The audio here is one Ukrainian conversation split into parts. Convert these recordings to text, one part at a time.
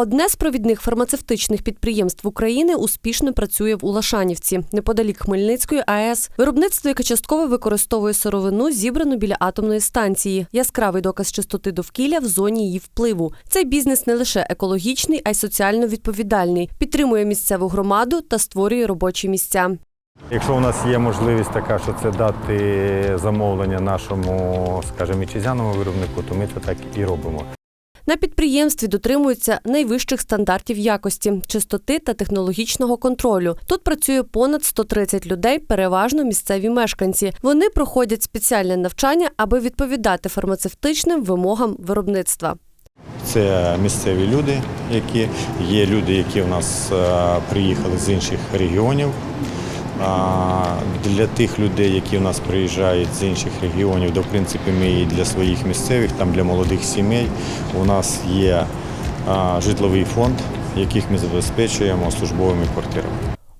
Одне з провідних фармацевтичних підприємств України успішно працює в Улашанівці, неподалік Хмельницької АЕС. Виробництво, яке частково використовує сировину, зібрану біля атомної станції. Яскравий доказ чистоти довкілля в зоні її впливу. Цей бізнес не лише екологічний, а й соціально відповідальний. Підтримує місцеву громаду та створює робочі місця. Якщо у нас є можливість така, що це дати замовлення нашому, скажімо, вітчизняному виробнику, то ми це так і робимо. На підприємстві дотримуються найвищих стандартів якості, чистоти та технологічного контролю. Тут працює понад 130 людей, переважно місцеві мешканці. Вони проходять спеціальне навчання, аби відповідати фармацевтичним вимогам виробництва. Це місцеві люди, які є люди, які у нас е, приїхали з інших регіонів. Для тих людей, які у нас приїжджають з інших регіонів, в принципі ми і для своїх місцевих, там для молодих сімей, у нас є житловий фонд, яких ми забезпечуємо службовими квартирами.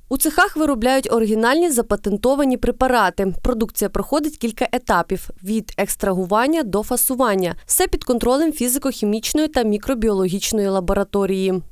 У цехах виробляють оригінальні запатентовані препарати. Продукція проходить кілька етапів: від екстрагування до фасування. Все під контролем фізико-хімічної та мікробіологічної лабораторії.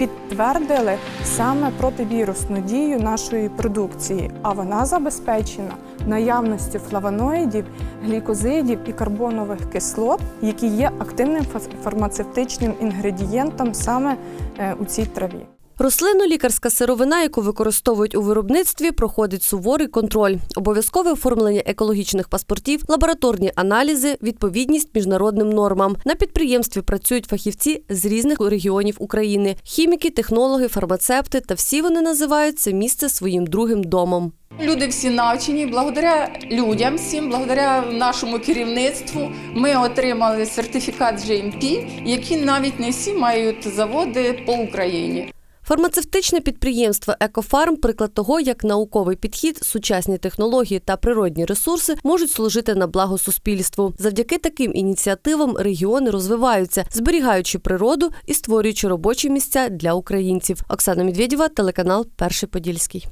Підтвердили саме противірусну дію нашої продукції, а вона забезпечена наявністю флавоноїдів, глікозидів і карбонових кислот, які є активним фармацевтичним інгредієнтом саме е, у цій траві. Рослинно-лікарська сировина, яку використовують у виробництві, проходить суворий контроль, обов'язкове оформлення екологічних паспортів, лабораторні аналізи, відповідність міжнародним нормам. На підприємстві працюють фахівці з різних регіонів України: хіміки, технологи, фармацевти та всі вони називають це місце своїм другим домом. Люди всі навчені. Благодаря людям всім, благодаря нашому керівництву, ми отримали сертифікат GMP, які навіть не всі мають заводи по Україні. Фармацевтичне підприємство Екофарм приклад того, як науковий підхід, сучасні технології та природні ресурси можуть служити на благо суспільству. Завдяки таким ініціативам регіони розвиваються, зберігаючи природу і створюючи робочі місця для українців. Оксана Медведєва, телеканал Перший Подільський.